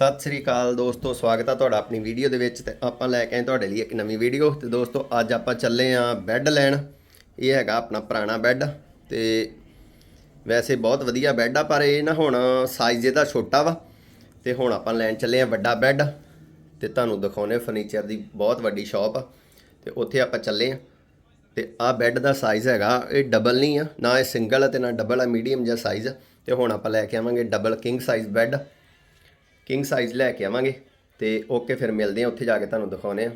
ਸਤਿ ਸ੍ਰੀ ਅਕਾਲ ਦੋਸਤੋ, ਸਵਾਗਤ ਆ ਤੁਹਾਡਾ ਆਪਣੀ ਵੀਡੀਓ ਦੇ ਵਿੱਚ ਤੇ ਆਪਾਂ ਲੈ ਕੇ ਆਏ ਤੁਹਾਡੇ ਲਈ ਇੱਕ ਨਵੀਂ ਵੀਡੀਓ। ਤੇ ਦੋਸਤੋ, ਅੱਜ ਆਪਾਂ ਚੱਲੇ ਆਂ ਬੈੱਡ ਲੈਣ। ਇਹ ਹੈਗਾ ਆਪਣਾ ਪੁਰਾਣਾ ਬੈੱਡ ਤੇ ਵੈਸੇ ਬਹੁਤ ਵਧੀਆ ਬੈੱਡ ਆ, ਪਰ ਇਹ ਨਾ ਹੁਣ ਸਾਈਜ਼ ਇਹਦਾ ਛੋਟਾ ਵਾ। ਤੇ ਹੁਣ ਆਪਾਂ ਲੈਣ ਚੱਲੇ ਆਂ ਵੱਡਾ ਬੈੱਡ ਤੇ ਤੁਹਾਨੂੰ ਦਿਖਾਉਨੇ ਫਰਨੀਚਰ ਦੀ ਬਹੁਤ ਵੱਡੀ ਸ਼ਾਪ ਆ। ਤੇ ਉੱਥੇ ਆਪਾਂ ਚੱਲੇ ਆਂ। ਤੇ ਆਹ ਬੈੱਡ ਦਾ ਸਾਈਜ਼ ਹੈਗਾ, ਇਹ ਡਬਲ ਨਹੀਂ ਆ, ਨਾ ਇਹ ਸਿੰਗਲ ਆ ਤੇ ਨਾ ਡਬਲ ਆ ਮੀਡੀਅਮ ਜਿਹਾ ਸਾਈਜ਼ ਆ। ਤੇ ਹੁਣ ਆਪਾਂ ਲੈ ਕੇ ਆਵਾਂਗੇ double king size bed king size ਲੈ ਕੇ ਆਵਾਂਗੇ ਤੇ ਓਕੇ ਫਿਰ ਮਿਲਦੇ ਆ ਉੱਥੇ ਜਾ ਕੇ ਤੁਹਾਨੂੰ ਦਿਖਾਉਨੇ ਆ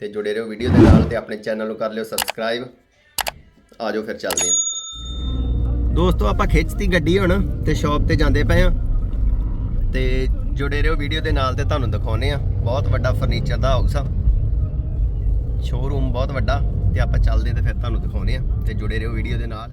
ਤੇ ਜੁੜੇ ਰਹੋ ਵੀਡੀਓ ਦੇ ਨਾਲ ਤੇ ਆਪਣੇ ਚੈਨਲ ਨੂੰ ਕਰ ਲਿਓ ਸਬਸਕ੍ਰਾਈਬ ਆਜੋ ਫਿਰ ਚੱਲਦੇ ਆ ਦੋਸਤੋ, ਆਪਾਂ ਖਿੱਚਤੀ ਗੱਡੀ ਹੁਣ ਤੇ ਸ਼ਾਪ ਤੇ ਜਾਂਦੇ ਪਏ ਆ ਤੇ ਜੁੜੇ ਰਹੋ ਵੀਡੀਓ ਦੇ ਨਾਲ ਤੇ ਤੁਹਾਨੂੰ ਦਿਖਾਉਨੇ ਆ ਬਹੁਤ ਵੱਡਾ ਫਰਨੀਚਰ ਦਾ ਹਾਊਸ ਆ। ਸ਼ੋਰੂਮ ਬਹੁਤ ਵੱਡਾ ਤੇ ਆਪਾਂ ਚੱਲਦੇ ਤੇ ਫਿਰ ਤੁਹਾਨੂੰ ਦਿਖਾਉਨੇ ਆ ਤੇ ਜੁੜੇ ਰਹੋ ਵੀਡੀਓ ਦੇ ਨਾਲ।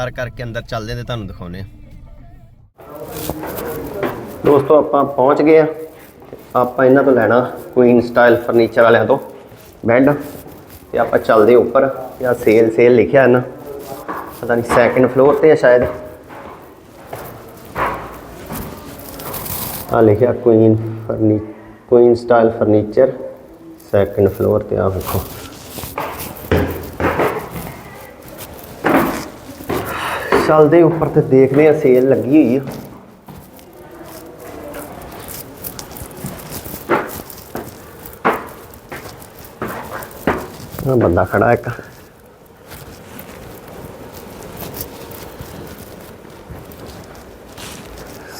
ਪਾਰ ਕਰਕੇ ਅੰਦਰ ਚੱਲਦੇ ਤੇ ਤੁਹਾਨੂੰ ਦਿਖਾਉਨੇ ਦੋਸਤੋ, ਆਪਾਂ ਪਹੁੰਚ ਗਏ ਆ ਆਪਾਂ ਇਹਨਾਂ ਤੋਂ ਲੈਣਾ ਕੁਈਨ ਸਟਾਈਲ ਫਰਨੀਚਰ ਵਾਲਿਆਂ ਤੋਂ ਬੈੱਡ ਤੇ ਆਪਾਂ ਚੱਲਦੇ ਉੱਪਰ ਤੇ ਆ ਸੇਲ ਸੇਲ ਲਿਖਿਆ ਇਹਨਾਂ। ਪਤਾ ਨਹੀਂ ਸੈਕੰਡ ਫਲੋਰ ਤੇ ਆ ਸ਼ਾਇਦ। ਆ ਲਿਖਿਆ queen Fernie queen style furniture second floor ਤੇ ਆ ਵੇਖੋ। ਚੱਲਦੇ ਉੱਪਰ ਤੇ ਦੇਖਦੇ ਆ ਸੇਲ ਲੱਗੀ ਹੋਈ ਆ। ਆ ਬੰਦਾ ਖੜਾ ਇੱਕ।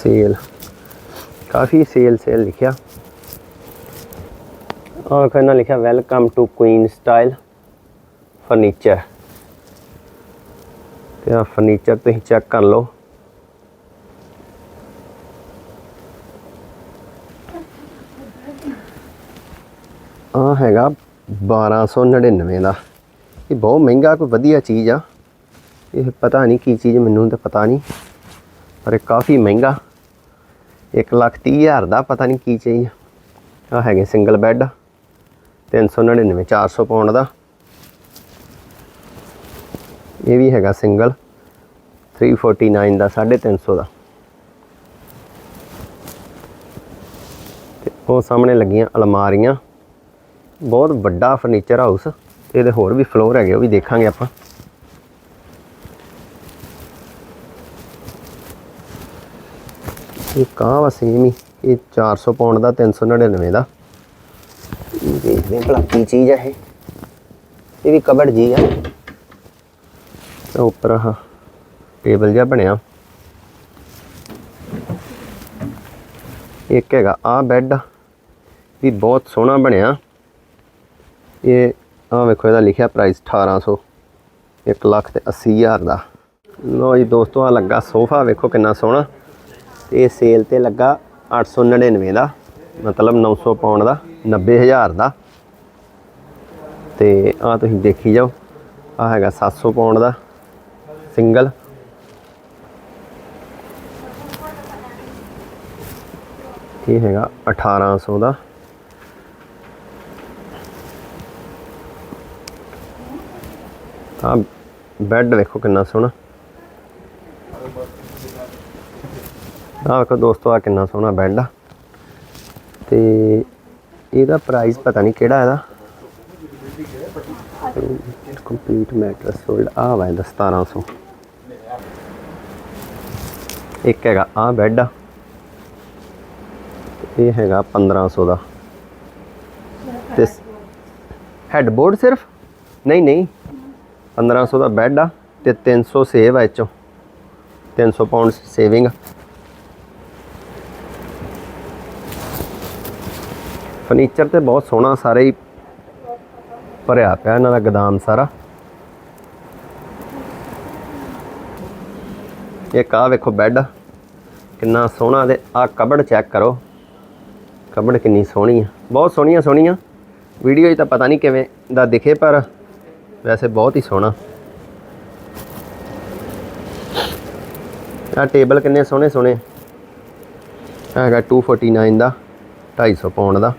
ਸੇਲ ਕਾਫੀ ਸੇਲ ਸੇਲ ਲਿਖਿਆ। ਆ ਕਹਿੰਦਾ ਲਿਖਿਆ welcome to queen style furniture ਤੇ ਆ ਫਰਨੀਚਰ ਤੁਸੀਂ ਚੈੱਕ ਕਰ ਲਓ। ਆ ਹੈਗਾ 1299 ਦਾ। ਇਹ ਬਹੁਤ ਮਹਿੰਗਾ, ਕੋਈ ਵਧੀਆ ਚੀਜ਼ ਆ। ਇਹ ਪਤਾ ਨਹੀਂ ਕੀ ਚੀਜ਼, ਮੈਨੂੰ ਤਾਂ ਪਤਾ ਨਹੀਂ। ਪਰ ਇਹ ਕਾਫੀ ਮਹਿੰਗਾ। 1 ਲੱਖ ਤੀਹ ਹਜ਼ਾਰ ਦਾ, ਪਤਾ ਨਹੀਂ ਕੀ ਚੀਜ਼ ਆ। ਹੈਗੇ ਸਿੰਗਲ ਬੈੱਡ 399 400 ਪਾਉਂਡ ਦਾ। ਇਹ ਵੀ ਹੈਗਾ ਸਿੰਗਲ। 349 ਦਾ 350 ਦਾ। ਤੇ ਉਹ ਸਾਹਮਣੇ ਲੱਗੀਆਂ ਅਲਮਾਰੀਆਂ। ਬਹੁਤ ਵੱਡਾ ਫਰਨੀਚਰ ਹਾਊਸ ਇਹਦੇ ਹੋਰ ਵੀ ਫਲੋਰ ਹੈਗੇ, ਉਹ ਵੀ ਦੇਖਾਂਗੇ ਆਪਾਂ। ਇਹ ਕਾਂ ਵਾ ਸੇਮ ਹੀ, ਇਹ 400 ਪਾਉਂਡ ਦਾ 399 ਦਾ। ਦੇਖਦੇ ਹਾਂ ਭਲਾ ਕੀ ਚੀਜ਼ ਹੈ ਇਹ। ਇਹ ਵੀ ਕਬੜ ਜੀ ਆ। ਤੇ ਉੱਪਰ ਆਹ ਟੇਬਲ ਜਿਹਾ ਬਣਿਆ। ਇੱਕ ਹੈਗਾ ਆ ਬੈੱਡ ਵੀ ਬਹੁਤ ਸੋਹਣਾ ਬਣਿਆ। ਇਹ ਆ ਵੇਖੋ, ਇਹਦਾ ਲਿਖਿਆ ਪ੍ਰਾਈਸ 1800 1 ਲੱਖ ਤੇ 80 ਹਜ਼ਾਰ ਦਾ। ਲੋ ਜੀ ਦੋਸਤੋ ਆ ਲੱਗਾ ਸੋਫਾ, ਵੇਖੋ ਕਿੰਨਾ ਸੋਹਣਾ। ਤੇ ਇਹ ਸੇਲ ਤੇ ਲੱਗਾ 899 ਦਾ, ਮਤਲਬ 900 ਪਾਉਂਡ ਦਾ 90000 ਦਾ। ਤੇ ਆ ਤੁਸੀਂ ਦੇਖੀ ਜਾਓ ਆ ਹੈਗਾ 700 ਪਾਉਂਡ ਦਾ। ਸਿੰਗਲ। ਇਹ ਹੈਗਾ 1800 ਦਾ। ਆ ਬੈੱਡ ਵੇਖੋ ਕਿੰਨਾ ਸੋਹਣਾ। ਆ ਵੇਖੋ ਦੋਸਤੋ ਆ ਕਿੰਨਾ ਸੋਹਣਾ ਬੈੱਡ ਆ। ਤੇ ਇਹਦਾ ਪ੍ਰਾਈਸ ਪਤਾ ਨਹੀਂ ਕਿਹੜਾ ਇਹਦਾ। ਕੰਪਲੀਟ ਮੈਟਰਸ ਸੋਲਡ ਆ ਵਾ ਇਹਦਾ 1700 ਇੱਕ ਹੈਗਾ ਆ ਬੈੱਡ ਆ। ਇਹ ਹੈਗਾ 1500 ਦਾ। ਤੇ ਹੈਡਬੋਰਡ ਸਿਰਫ? ਨਹੀਂ ਨਹੀਂ। 1500 ਦਾ ਬੈੱਡ ਆ ਤੇ 300 ਸੇਵ ਆ ਇਹ 'ਚੋਂ 300 ਪਾਉਂਡ ਸੇਵਿੰਗ ਫਰਨੀਚਰ ਤੇ ਬਹੁਤ ਸੋਹਣਾ ਸਾਰੇ ਹੀ ਭਰਿਆ ਪਿਆ ਇਹਨਾਂ ਦਾ ਗਦਾਮ ਸਾਰਾ। ਇੱਕ ਆ ਵੇਖੋ ਬੈੱਡ ਕਿੰਨਾ ਸੋਹਣਾ ਤੇ ਆ ਕਬੜ ਚੈੱਕ ਕਰੋ। ਕਬੜ ਕਿੰਨੀ ਸੋਹਣੀ ਆ। ਬਹੁਤ ਸੋਹਣੀਆਂ ਸੋਹਣੀਆਂ। ਵੀਡੀਓ 'ਚ ਤਾਂ ਪਤਾ ਨਹੀਂ ਕਿਵੇਂ ਦਾ ਦਿਖੇ, ਪਰ ਵੈਸੇ ਬਹੁਤ ਹੀ ਸੋਹਣਾ। ਆ ਟੇਬਲ ਕਿੰਨੇ ਸੋਹਣੇ ਸੋਹਣੇ। ਆਹ ਹੈਗਾ 249 ਦਾ 250 ਪਾਉਂਡ ਦਾ।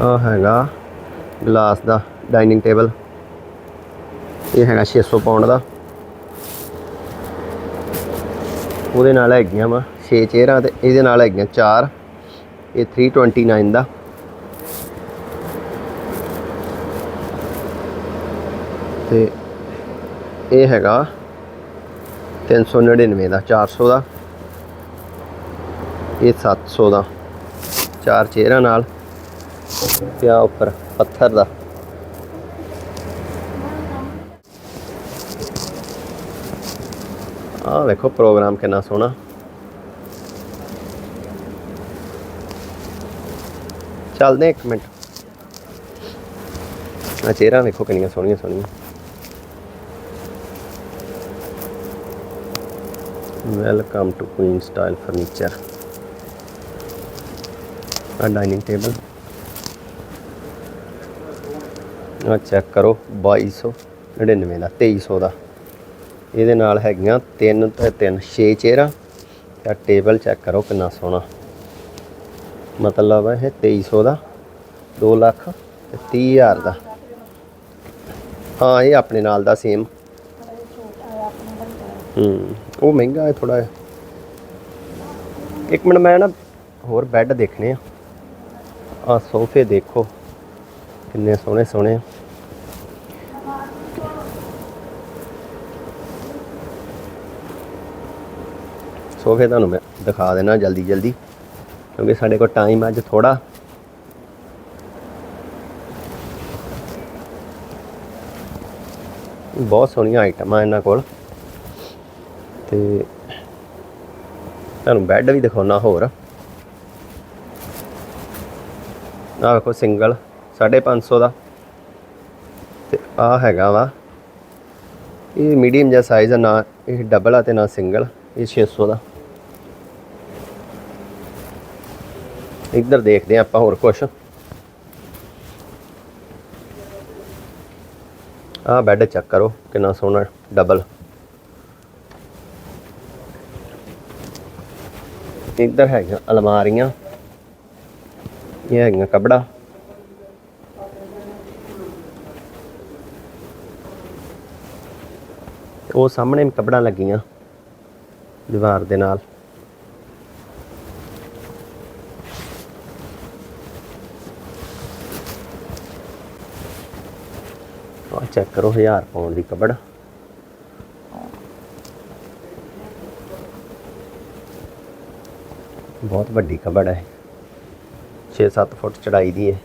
ਆ ਹੈਗਾ ਗਲਾਸ ਦਾ ਡਾਈਨਿੰਗ ਟੇਬਲ ਇਹ ਹੈਗਾ 600 ਪਾਉਂਡ ਦਾ। ਉਹਦੇ ਨਾਲ ਹੈਗੀਆਂ ਵਾ 6 ਚੇਅਰਾਂ ਤੇ ਇਹਦੇ ਨਾਲ ਹੈਗੀਆਂ 4 ਇਹ 329 ਦਾ। ਤੇ ਇਹ ਹੈਗਾ 399 ਦਾ 400 ਦਾ। ਇਹ 700 ਦਾ। ਚਾਰ ਚੇਅਰਾਂ ਨਾਲ। ਤੇ ਆ ਉੱਪਰ ਪੱਥਰ ਦਾ। ਆ ਵੇਖੋ ਪ੍ਰੋਗਰਾਮ ਕਿੰਨਾ ਸੋਹਣਾ। ਚੱਲਦੇ ਇੱਕ ਮਿੰਟ। ਆ ਚਿਹਰਾ ਵੇਖੋ ਕਿੰਨੀਆਂ ਸੋਹਣੀਆਂ ਸੋਹਣੀਆਂ। Welcome to queen style furniture ਆ ਡਾਈਨਿੰਗ ਟੇਬਲ ਆ ਚੈੱਕ ਕਰੋ 2299 ਦਾ 2300 ਦਾ। ਇਹਦੇ ਨਾਲ ਹੈਗੀਆਂ 3 ਤੇ 3 6 ਚੇਅਰਾਂ ਤੇ ਟੇਬਲ ਚੈੱਕ ਕਰੋ ਕਿੰਨਾ ਸੋਹਣਾ। ਮਤਲਬ ਇਹ 2300 ਦਾ 2 ਲੱਖ ਤੇ 30000 ਦਾ। ਹਾਂ, ਇਹ ਆਪਣੇ ਨਾਲ ਦਾ ਸੇਮ ਹੂੰ, ਉਹ ਮਹਿੰਗਾ ਹੈ ਥੋੜਾ ਇੱਕ ਮਿੰਟ, ਮੈਂ ਨਾ ਹੋਰ ਬੈੱਡ ਦੇਖਣੇ ਆ। ਆ ਸੋਫੇ ਦੇਖੋ, ਕਿੰਨੇ ਸੋਹਣੇ ਸੋਹਣੇ ਆ। ਸੋਫੇ ਤੁਹਾਨੂੰ ਮੈਂ ਦਿਖਾ ਦੇਣਾ ਜਲਦੀ ਜਲਦੀ, ਕਿਉਂਕਿ ਸਾਡੇ ਕੋਲ ਟਾਈਮ ਅੱਜ ਥੋੜਾ ਬਹੁਤ ਸੋਹਣੀਆਂ ਆਈਟਮਾਂ ਇਹਨਾਂ ਕੋਲ। ਤੇ ਤੁਹਾਨੂੰ ਬੈੱਡ ਵੀ ਦਿਖਾਉਣਾ ਹੋਰ। ਆਹ ਵੇਖੋ ਸਿੰਗਲ 550 ਦਾ। ਤੇ ਆ ਹੈਗਾ ਵਾ। ਇਹ ਮੀਡੀਅਮ ਜਿਹਾ ਸਾਈਜ਼ ਆ, ਨਾ ਇਹ ਡਬਲ ਆ ਤੇ ਨਾ ਸਿੰਗਲ ਇਹ 600 ਦਾ। ਇੱਧਰ ਦੇਖਦੇ ਹਾਂ ਆਪਾਂ ਹੋਰ ਕੁਛ। ਆਹ ਬੈੱਡ ਚੈੱਕ ਕਰੋ, ਕਿੰਨਾ ਸੋਹਣਾ ਡਬਲ ਇੱਧਰ ਹੈਗੀਆਂ ਅਲਮਾਰੀਆਂ, ਇਹ ਹੈਗੀਆਂ ਕਪੜਾ। ਉਹ ਸਾਹਮਣੇ ਵੀ ਕਪੜਾ ਲੱਗੀਆਂ, ਦੀਵਾਰ ਦੇ ਨਾਲ। ਆ ਚੈੱਕ ਕਰੋ 1000 ਪਾਉਂਡ ਦੀ ਕਬੜ। ਬਹੁਤ ਵੱਡੀ ਕਬੜ ਹੈ। 6-7 ਫੁੱਟ ਚੜਾਈ ਦੀ ਹੈ।